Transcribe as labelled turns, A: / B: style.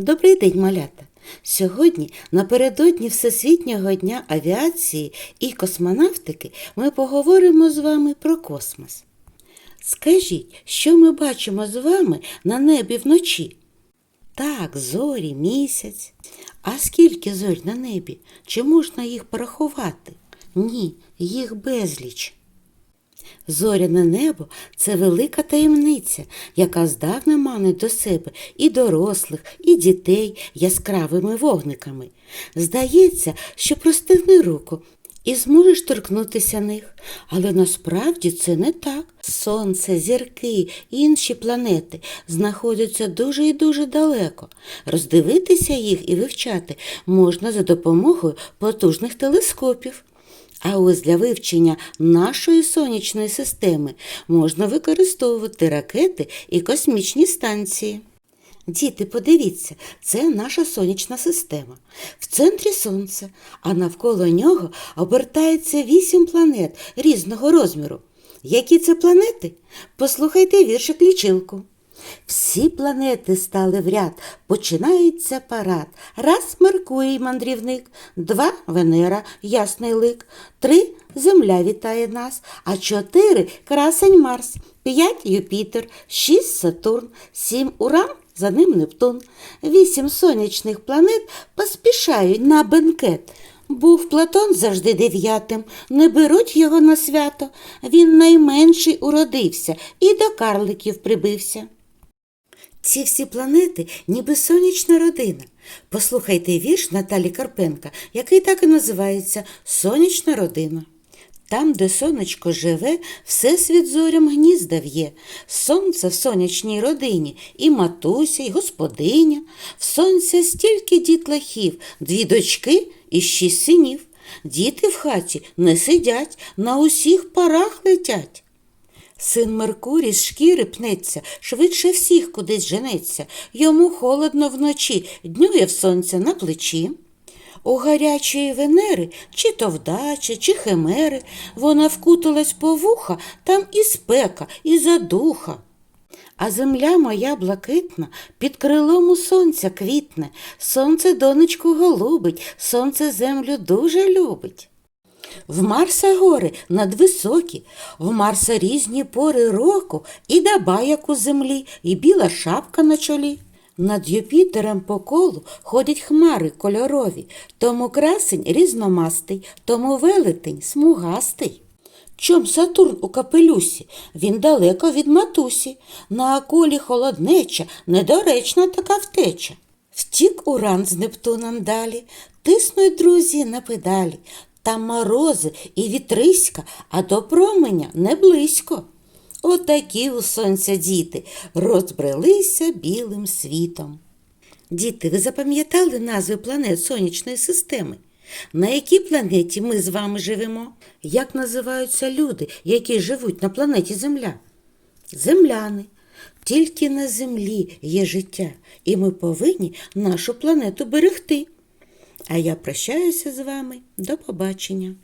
A: Добрий день, малята! Сьогодні, напередодні Всесвітнього дня авіації і космонавтики, ми поговоримо з вами про космос. Скажіть, що ми бачимо з вами на небі вночі? Так, зорі, місяць. А скільки зорь на небі? Чи можна їх порахувати? Ні, їх безліч. Зоряне небо це велика таємниця, яка здавна манить до себе і дорослих, і дітей яскравими вогниками. Здається, що простигни руку і зможеш торкнутися них. Але насправді це не так. Сонце, зірки, інші планети знаходяться дуже і дуже далеко. Роздивитися їх і вивчати можна за допомогою потужних телескопів. А ось для вивчення нашої сонячної системи можна використовувати ракети і космічні станції. Діти, подивіться, це наша сонячна система. В центрі сонце, а навколо нього обертається вісім планет різного розміру. Які це планети? Послухайте віршик лічилку. Всі планети стали в ряд, починається парад. Раз Меркурій мандрівник, два Венера, ясний лик, три Земля вітає нас, а чотири красень Марс, п'ять Юпітер, шість Сатурн, сім Уран, за ним Нептун. Вісім сонячних планет поспішають на бенкет. Був Платон завжди дев'ятим, не беруть його на свято. Він найменший уродився і до карликів прибився. Ці всі планети ніби сонячна родина. Послухайте вірш Наталі Карпенка, який так і називається Сонячна родина. Там, де сонечко живе, всесвіт зорям гнізда в'є, сонце в сонячній родині, і матуся, і господиня, в сонця стільки дітлахів, дві дочки і шість синів. Діти в хаті не сидять, на усіх парах летять. Син Меркурій з шкіри пнеться, швидше всіх кудись женеться. Йому холодно вночі, днює в сонця на плечі. У гарячої Венери чи то вдача, чи химери, вона вкуталась по вуха, там і спека, і задуха. А земля моя блакитна під крилом у сонця квітне, сонце донечку голубить, сонце землю дуже любить. В Марса гори надвисокі, в Марса різні пори року, і даба, як у землі, і біла шапка на чолі. Над Юпітером по колу ходять хмари кольорові, тому красень різномастий, тому велетень смугастий. Чом Сатурн у капелюсі? Він далеко від матусі. На акулі холоднеча, недоречна така втеча. Втік уран з Нептуном далі, тиснуть друзі на педалі. Там морози і вітриська, а до променя не близько. Отакі у сонця діти розбрелися білим світом. Діти, ви запам'ятали назви планет сонячної системи? На якій планеті ми з вами живемо? Як називаються люди, які живуть на планеті Земля? Земляни. Тільки на землі є життя, і ми повинні нашу планету берегти. А я прощаюся з вами. До побачення.